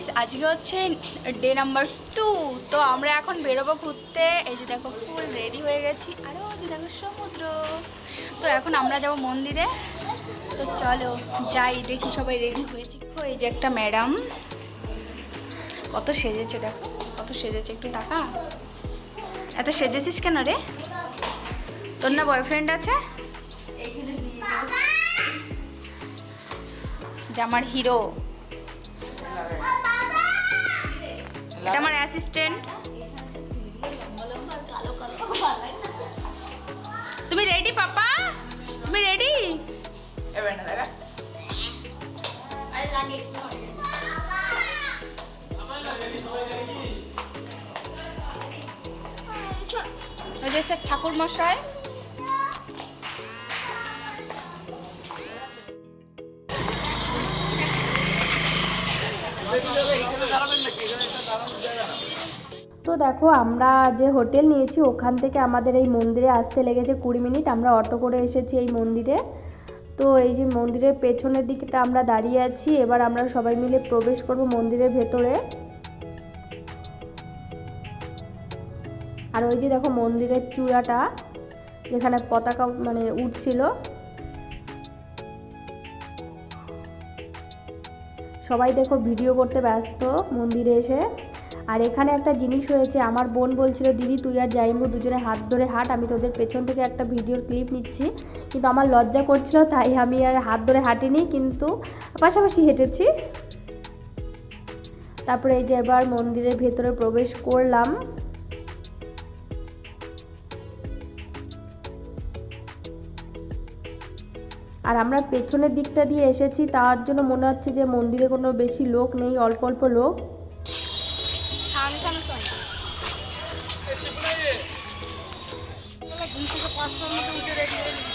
Guys আজকে হচ্ছে day number two তো আমরা এখন বেরোবো ঘুরতে। এই যে দেখো ফুল রেডি হয়ে গেছি। আরও দেখো সমুদ্র। তো এখন আমরা যাব মন্দিরে। তো চলো যাই দেখি সবাই রেডি হয়েছি তো এই যে একটা ম্যাডাম কত সেজেছে দেখো কত সেজেছে একটু টাকা এত সেজেছিস কেন রে? তোর না বয়ফ্রেন্ড আছে? যে আমার হিরো এটা আমার অ্যাসিস্ট্যান্ট তুমি রেডি পাপা? তুমি রেডি ঠাকুর মশাই তো দেখো, আমরা যে হোটেল নিয়েছি, ওখান থেকে আমাদের এই মন্দিরে আসতে লেগেছে কুড়ি মিনিট। আমরা অটো করে এসেছি এই মন্দিরে। তো এই যে মন্দিরের পেছনের দিকটা আমরা দাঁড়িয়ে আছি, এবার আমরা সবাই মিলে প্রবেশ করব মন্দিরের ভেতরে। আর ওই যে দেখো মন্দিরের চূড়াটা, যেখানে পতাকা মানে উঠছিল। সবাই দেখো ভিডিও করতে ব্যস্ত মন্দিরে এসে। আর এখানে একটা জিনিস হয়েছে আমার বোন বলছিল, দিদি, তুই আর জাইম্বু দুজনে হাত ধরে হাঁট, আমি তোদের পেছন থেকে একটা ভিডিওর ক্লিপ নিচ্ছি। কিন্তু আমার লজ্জা করছিল, তাই আমি আর হাত ধরে হাঁটিনি, কিন্তু পাশাপাশি হেঁটেছি। তারপরে এই যে এবার মন্দিরের ভেতরে প্রবেশ করলাম। আর আমরা পেছনের দিকটা দিয়ে এসেছি, তার জন্য মনে হচ্ছে যে মন্দিরে কোনো বেশি লোক নেই, অল্প অল্প লোক।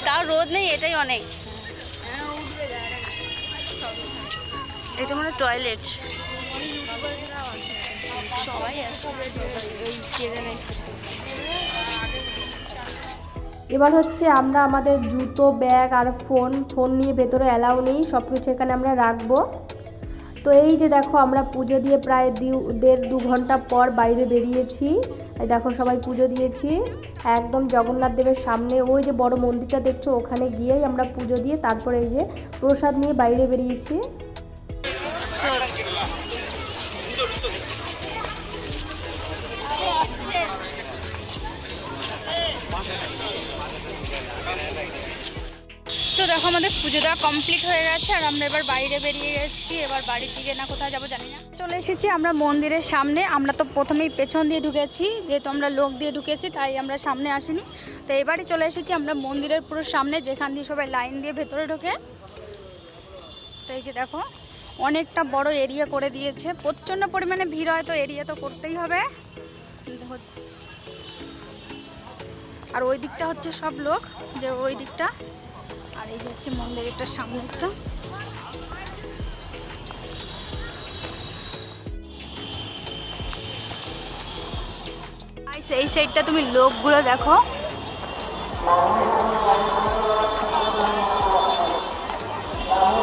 তাও রোদ নেই এটাই অনেক। এটা মানে টয়লেট সবাই এবার হচ্ছে আমরা আমাদের জুতো ব্যাগ আর ফোন ফোন নিয়ে ভেতরে অ্যালাউ নেই সব কিছু এখানে আমরা রাখব। তো এই যে দেখো, আমরা পুজো দিয়ে প্রায় দেড় দু ঘণ্টা পর বাইরে বেরিয়েছি। দেখো, সবাই পুজো দিয়েছি। একদম জগন্নাথ দেবের সামনে, ওই যে বড় মন্দিরটা দেখছ, ওখানে গিয়েই আমরা পুজো দিয়ে তারপরে এই যে প্রসাদ নিয়ে বাইরে বেরিয়েছি। তো দেখো আমাদের পুজো দেওয়া কমপ্লিট হয়ে গেছে, আর আমরা এবার বাইরে বেরিয়ে গেছি। এবার বাড়ির দিকে না, কোথায় যাব জানি না। চলে এসেছি আমরা মন্দিরের সামনে। আমরা তো প্রথমেই পেছন দিয়ে ঢুকেছি, যেহেতু আমরা লোক দিয়ে ঢুকেছি, তাই আমরা সামনে আসিনি। তো এবারই চলে এসেছি আমরা মন্দিরের পুরো সামনে, যেখান দিয়ে সবাই লাইন দিয়ে ভেতরে ঢোকে। তো এই যে দেখো, অনেকটা বড় এরিয়া করে দিয়েছে। প্রচণ্ড পরিমাণে ভিড় হয়, তো এরিয়া তো করতেই হবে। আর ওই দিকটা হচ্ছে সব লোক, যে ওই দিকটা। আর এই হচ্ছে মন্দিরেরটা সামনেরটা। এই সাইডটা তুমি লোকগুলো দেখো।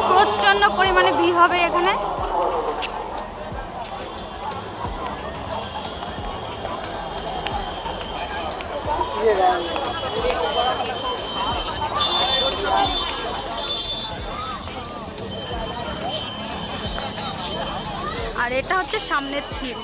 প্রচণ্ড পরিমাণে ভিড় হবে এখানে। আর এটা হচ্ছে সামনের থিম।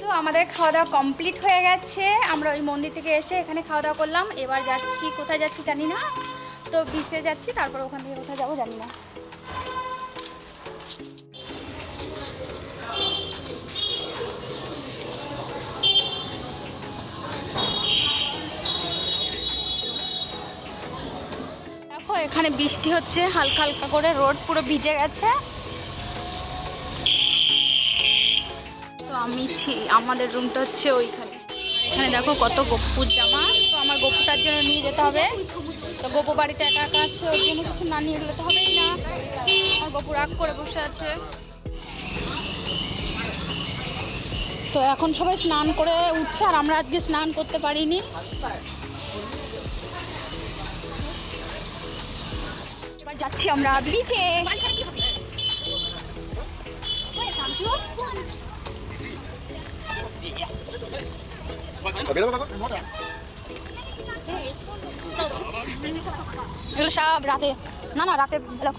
তো আমাদের খাওয়া দাওয়া কমপ্লিট হয়ে গেছে। আমরা ওই মন্দির থেকে এসে এখানে খাওয়া দাওয়া করলাম। এবার যাচ্ছি কোথায় যাচ্ছি জানি না। তো বিচে যাচ্ছি তারপর ওখান থেকে কোথায় যাব জানি না। এখানে বৃষ্টি হচ্ছে, হালকা হালকা করে রোড পুরো ভিজে গেছে। তো আমি আমাদের রুমটা হচ্ছে ওইখানে। এখানে দেখো কত গপুর জামা। তো আমার গপুটার জন্য নিয়ে যেতে হবে। তো গপু বাড়িতে একা একা আছে, ওর জন্য কিছু না নিয়ে গেলে তো হবেই না। আমার গপু রাগ করে বসে আছে। তো এখন সবাই স্নান করে উঠছে, আর আমরা আজকে স্নান করতে পারিনি। এবার যাচ্ছি আমরা বিচে সব রাতে। না না, রাতে বেলা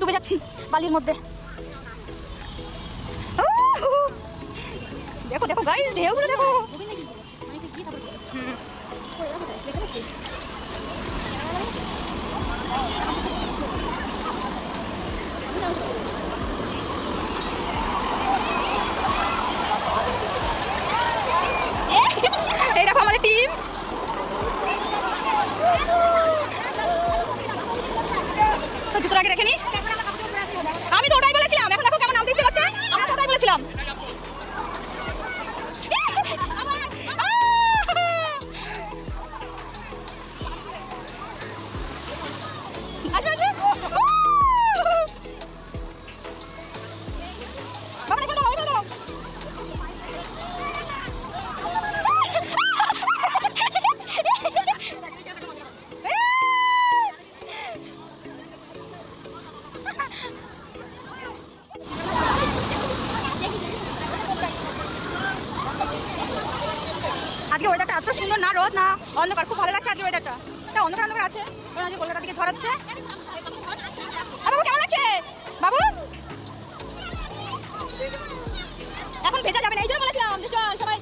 ডুবে যাচ্ছি বালির মধ্যে! দেখো দেখো গাইস ঢেউগুলো দেখো। হুম। Thank you. আজকে ওয়েদারটা এত সুন্দর, না রোদ, না অন্ধকার, খুব ভালো লাগছে আজকে ওয়েদারটা এটা অন্ধকার অন্ধকার আছে ওরা আজকে কলকাতা থেকে ঝরাচ্ছে আর বাবু, কেমন আছে বাবু? এখন ভেজা যাবে না, এই জন্য বলেছিলাম সবাই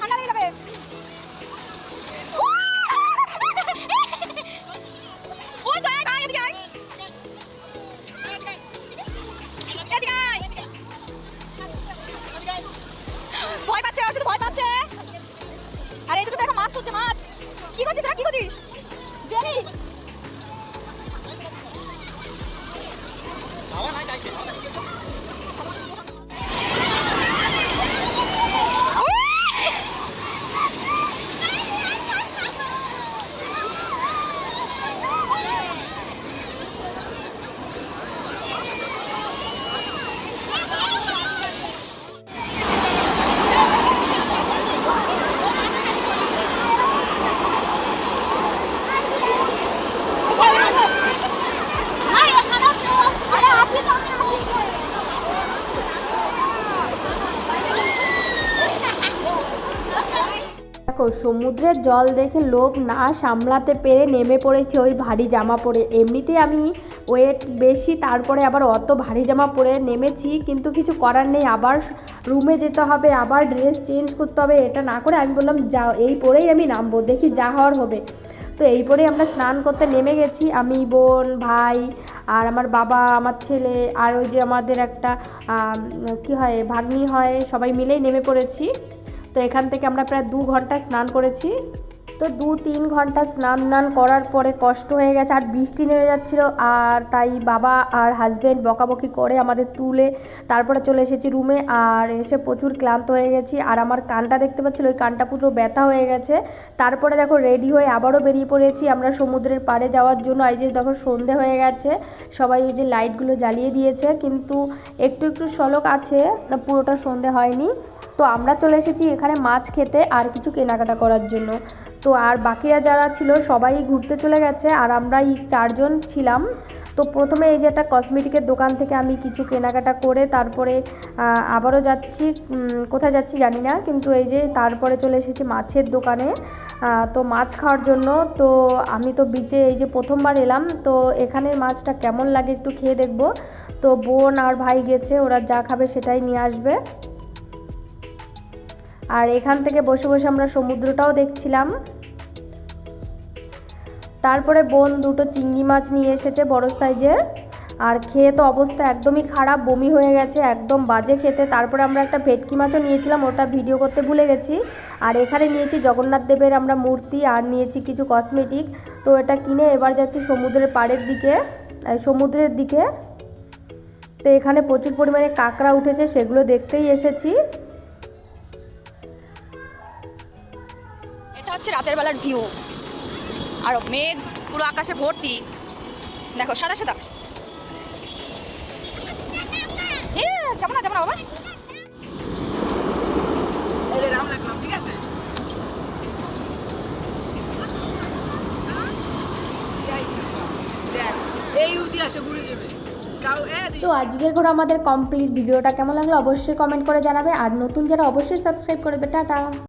ঠান্ডা যাবে। ভয় পাচ্ছে, শুধু ভয় পাচ্ছে। আরে এই দুটো দেখো মাছ করছে মাছ। কি করছিস কি দেখো, সমুদ্রের জল দেখে লোভ না সামলাতে পেরে নেমে পড়েছে ওই ভারী জামা পরে। এমনিতেই আমি ওয়েট বেশি, তারপরে আবার অত ভারী জামা পরে নেমেছি, কিন্তু কিছু করার নেই। আবার রুমে যেতে হবে, আবার ড্রেস চেঞ্জ করতে হবে, এটা না করে আমি বললাম, যা, এই পরেই আমি নামবো, দেখি যা হওয়ার হবে। তো এই পরেই আমরা স্নান করতে নেমে গেছি, আমি, বোন, ভাই, আর আমার বাবা, আমার ছেলে, আর ওই যে আমাদের একটা কি হয়, ভাগ্নি হয়, সবাই মিলেই নেমে পড়েছি। তো এখান থেকে আমরা প্রায় দু ঘণ্টা স্নান করেছি। তো দু তিন ঘণ্টা স্নান টান করার পরে কষ্ট হয়ে গেছে, আর বৃষ্টি নেমে যাচ্ছিল, আর তাই বাবা আর হাজব্যান্ড বকাবকি করে আমাদের তুলে তারপরে চলে এসেছি রুমে আর এসে প্রচুর ক্লান্ত হয়ে গেছি। আর আমার কানটা দেখতে পাচ্ছিল, ওই কানটা পুরো ব্যথা হয়ে গেছে। তারপরে দেখো রেডি হয়ে আবারও বেরিয়ে পড়েছি আমরা সমুদ্রের পাড়ে যাওয়ার জন্য। এই যে দেখো সন্ধে হয়ে গেছে, সবাই ওই যে লাইটগুলো জ্বালিয়ে দিয়েছে, কিন্তু একটু একটু সলক আছে পুরোটা সন্ধে হয়নি। তো আমরা চলে এসেছি এখানে মাছ খেতে আর কিছু কেনাকাটা করার জন্য। তো আর বাকিরা যারা ছিল, সবাই ঘুরতে চলে গেছে আর আমরা এই চারজন ছিলাম। তো প্রথমে এই যে একটা কসমেটিকের দোকান থেকে আমি কিছু কেনাকাটা করে তারপরে আবারও যাচ্ছি কোথায় যাচ্ছি জানি না, কিন্তু এই যে তারপরে চলে এসেছি মাছের দোকানে। তো মাছ খাওয়ার জন্য তো আমি তো বিচে এই যে প্রথমবার এলাম, তো এখানের মাছটা কেমন লাগে একটু খেয়ে দেখব। তো বোন আর ভাই গেছে, ওরা যা খাবে সেটাই নিয়ে আসবে। আর এখান থেকে বসে বসে আমরা সমুদ্রটাও দেখছিলাম। তারপরে বোন দুটো চিংড়ি মাছ নিয়ে এসেছে বড় সাইজের। আর খেয়ে তো অবস্থা একদমই খারাপ, বমি হয়ে গেছে, একদম বাজে খেতে। তারপরে আমরা একটা ভেটকি মাছও নিয়েছিলাম, ওটা ভিডিও করতে ভুলে গেছি। আর এখানে নিয়েছি জগন্নাথ দেবের আমরা মূর্তি, আর নিয়েছি কিছু কসমেটিক তো এটা কিনে এবার যাচ্ছি সমুদ্রের পাড়ের দিকে সমুদ্রের দিকে। তো এখানে প্রচুর পরিমাণে কাঁকড়া উঠেছে, সেগুলো দেখতেই এসেছি। হচ্ছে রাতের বেলার ভিউ আর মেঘ পুরো আকাশে ভর্তি। দেখো সাদা সাদা। যাব না যাব না বাবা। তো আজকের ঘোরা আমাদের কমপ্লিট ভিডিওটা কেমন লাগল অবশ্যই কমেন্ট করে জানাবে। আর নতুন যারা অবশ্যই সাবস্ক্রাইব করে দেবে টাটা।